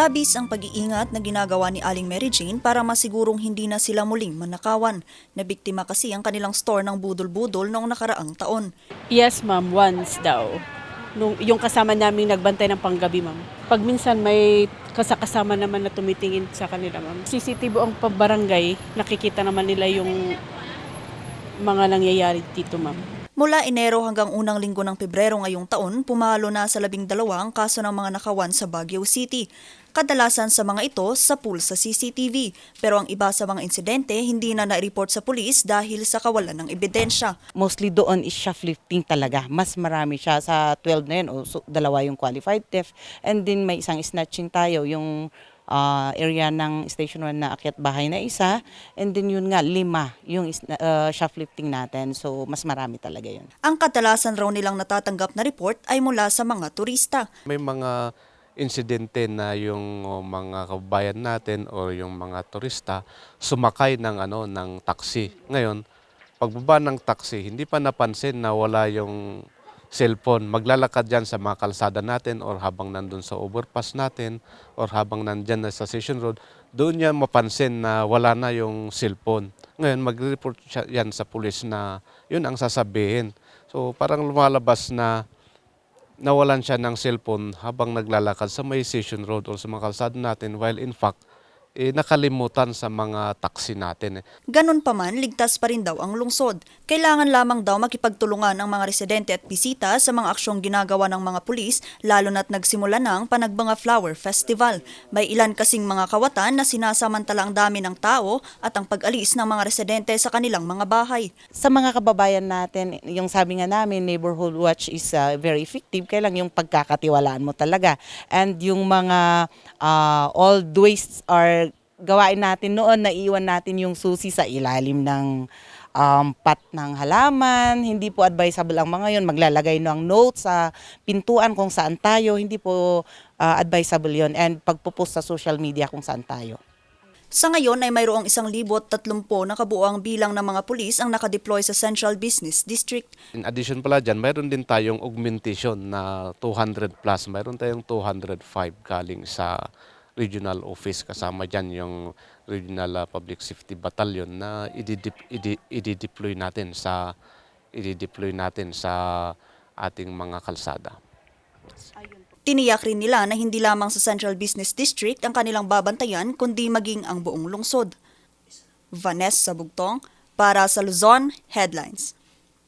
Labis ang pag-iingat na ginagawa ni Aling Mary Jane para masigurong hindi na sila muling manakawan. Nabiktima kasi ang kanilang store ng budol-budol noong nakaraang taon. Yes, ma'am, once daw. Nung, yung kasama namin nagbantay ng panggabi, ma'am. Pag minsan may kasakasama naman na tumitingin sa kanila, ma'am. CCTV ang pabarangay, nakikita naman nila yung mga nangyayari dito, ma'am. Mula Enero hanggang unang linggo ng Pebrero ngayong taon, pumalo na sa labing dalawa ang kaso ng mga nakawan sa Baguio City. Kadalasan sa mga ito sa pool sa CCTV, pero ang iba sa mga insidente hindi na na-report sa pulis dahil sa kawalan ng ebidensya. mostly doon is shoplifting talaga. Mas marami siya sa 12 na yun. O, dalawa yung qualified theft. And then may isang snatching tayo, yung ah, area ng Station 1 na akyat bahay na isa. And then yun nga, lima yung ah, shoplifting natin. So mas marami talaga yun. Ang kadalasan raw nilang natatanggap na report ay mula sa mga turista. May mga insidente na yung oh, mga kababayan natin o yung mga turista sumakay ng ano ng taxi. Ngayon, pagbaba ng taxi, hindi pa napansin na wala yung cellphone. Maglalakad yan sa mga kalsada natin or habang nandun sa overpass natin or habang nandyan na sa Station Road, doon niya mapansin na wala na yung cellphone. Ngayon, mag-report siya yan sa pulis na yun ang sasabihin. So parang lumalabas na nawalan siya ng cellphone habang naglalakad sa may Station Road o sa mga kalsada natin while in fact eh, nakalimutan sa mga taxi natin. eh. Ganun pa man, ligtas pa rin daw ang lungsod. Kailangan lamang daw makipagtulungan ang mga residente at bisita sa mga aksyong ginagawa ng mga pulis, lalo na't nagsimula na ang Panagbanga Flower Festival. May ilan kasing mga kawatan na sinasamantala ang dami ng tao at ang pag-alis ng mga residente sa kanilang mga bahay. Sa mga kababayan natin, yung sabi nga namin, neighborhood watch is ah, very effective. Kailang yung pagkakatiwalaan mo talaga. And yung mga ah, old wastes are gawain natin noon, naiwan natin yung susi sa ilalim ng um, pat ng halaman. Hindi po advisable ang mga yun. Maglalagay ng note sa pintuan kung saan tayo. Hindi po ah, advisable yun. And pagpupost sa social media kung saan tayo. Sa ngayon ay mayroong isang libo at tatlumpo na kabuoang bilang ng mga pulis ang nakadeploy sa Central Business District. In addition pala dyan, mayroon din tayong augmentation na 200 plus. Mayroon tayong 205 galing sa regional office. Kasama dyan yung Regional ah, Public Safety Battalion na idideploy natin sa idideploy natin sa ating mga kalsada. Tiniyak rin nila na hindi lamang sa Central Business District ang kanilang babantayan kundi maging ang buong lungsod. Vanessa Bugtong para sa Luzon Headlines.